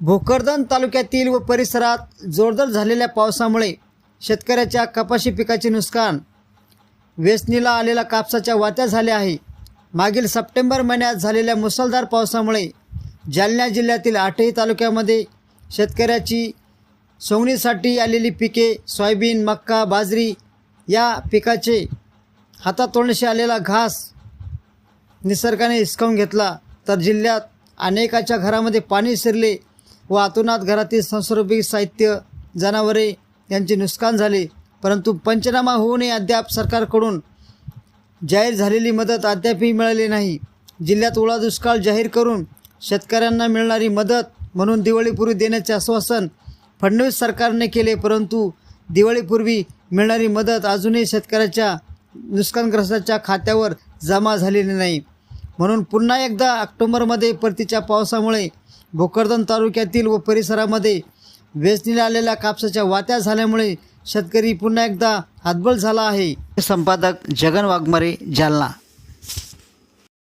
भोकरदन तालुक्यातील व परिसरात जोरदार झालेल्या पावसामुळे शेतकऱ्याच्या कपाशी पिकाचे नुकसान वेचणीला आलेल्या कापसाच्या वात्या झाल्या आहे. मागील सप्टेंबर महिन्यात झालेल्या मुसळधार पावसामुळे जालना जिल्ह्यातील आठही तालुक्यामध्ये शेतकऱ्याची सोंगणीसाठी आलेली पिके सोयाबीन मक्का बाजरी या पिकाचे हातातोंडशी आलेला घास निसर्गाने हिसकावून घेतला तर जिल्ह्यात अनेकाच्या घरामध्ये पाणी शिरले व आतोनात घरातील संसर्गिक साहित्य जनावरे यांचे नुकसान झाले. परंतु पंचनामा होऊनही अद्याप सरकारकडून जाहीर झालेली मदत अद्यापही मिळाली नाही. जिल्ह्यात ओळा दुष्काळ जाहीर करून शेतकऱ्यांना मिळणारी मदत म्हणून दिवाळीपूर्वी देण्याचे आश्वासन फडणवीस सरकारने केले परंतु दिवाळीपूर्वी मिळणारी मदत अजूनही शेतकऱ्याच्या नुकसानग्रस्ताच्या खात्यावर जमा झालेली नाही. म्हणून पुन्हा एकदा ऑक्टोंबरमध्ये परतीच्या पावसामुळे भोकरदन तालुक्यातील व परिसरामध्ये वेचणीला आलेल्या कापसाच्या वात्या झाल्यामुळे शेतकरी पुन्हा एकदा हातबल झाला आहे. संपादक जगन वाघमारे जालना.